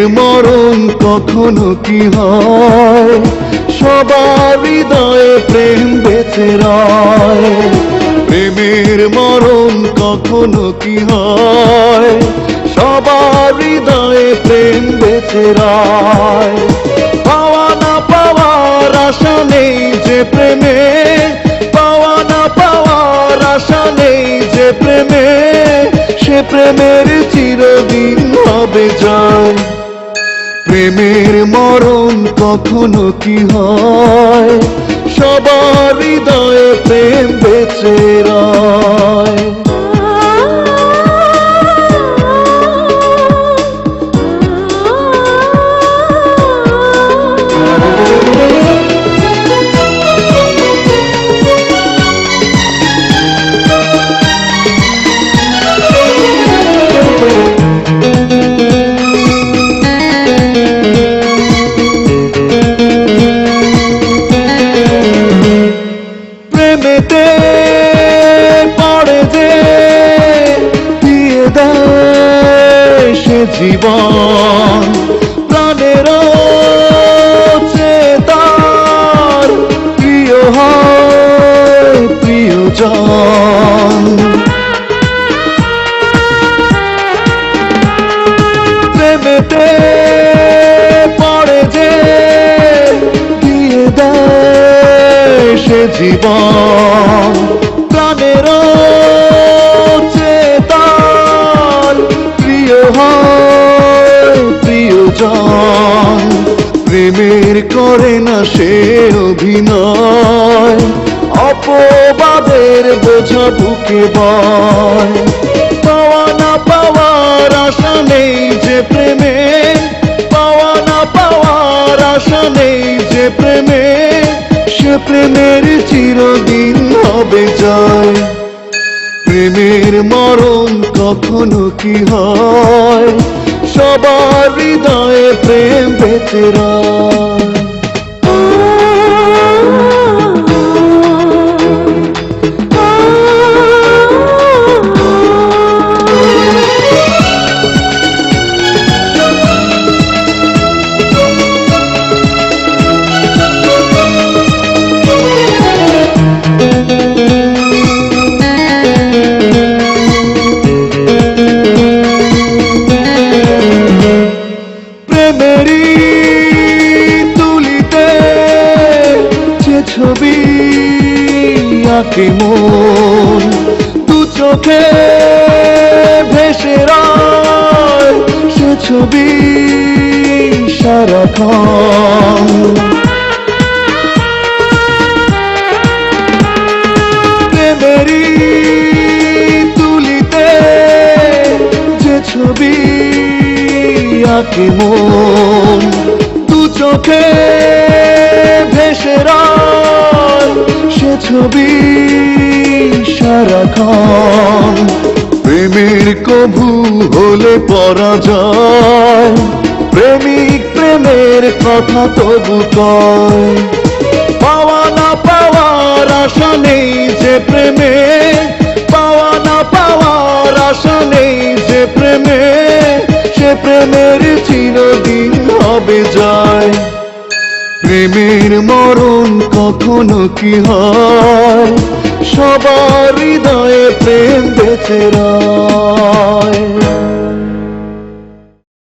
প্রেমের মরণ কখনো কি হয়? সবার হৃদয়ে প্রেম বেঁচে রয়। প্রেমের মরণ কখনো কি হয়? সবার হৃদয়ে প্রেম বেঁচে রয়। পাওয়া না পাওয়ার আশা নেই যে প্রেমে। পাওয়া না পাওয়ার আশা নেই যে প্রেমে। সে প্রেমের চিরদিন হবে যায় প্রেমের মরণ কখনো কি হয়? সবার হৃদয়ে প্রেম বেঁচে পড়ে যে দিয়ে দেয় সে জীবন। প্রাণের চেতার প্রিয় হয় প্রিয়জন। প্রেমেতে পড়ে যে দিয়ে দেয় সে জীবন। করে না সে অভিনয়। অপবাদের বোঝা বুকে বয়। পাওয়া না পাওয়ার আশা নেই যে প্রেমে। পাওয়া না পাওয়ার আশা নেই যে প্রেমে। সে প্রেমের চিরদিন হবে জয়। প্রেমের মরণ কখনো কি হয়? সবার হৃদয়ে প্রেম বেঁচে ছবি আঁকে মন। দু চোখে ভেসে রয় সে ছবি সারাক্ষণ। তুলিতে যে ছবি আঁকে মন। দু চোখে ছবি সারাক্ষণ। প্রেমের কভু হলে পরাজয়। প্রেমিক প্রেমের কথা তবু পাওয়া না পাওয়ার আশা নেই যে প্রেমে। পাওয়া না পাওয়ার আশা নেই যে প্রেমে। সে প্রেমের চিরদিন হবে যায় প্রেমের মরণ কখনো কি হয়? সবার হৃদয়ে প্রেম বেঁচে রয়।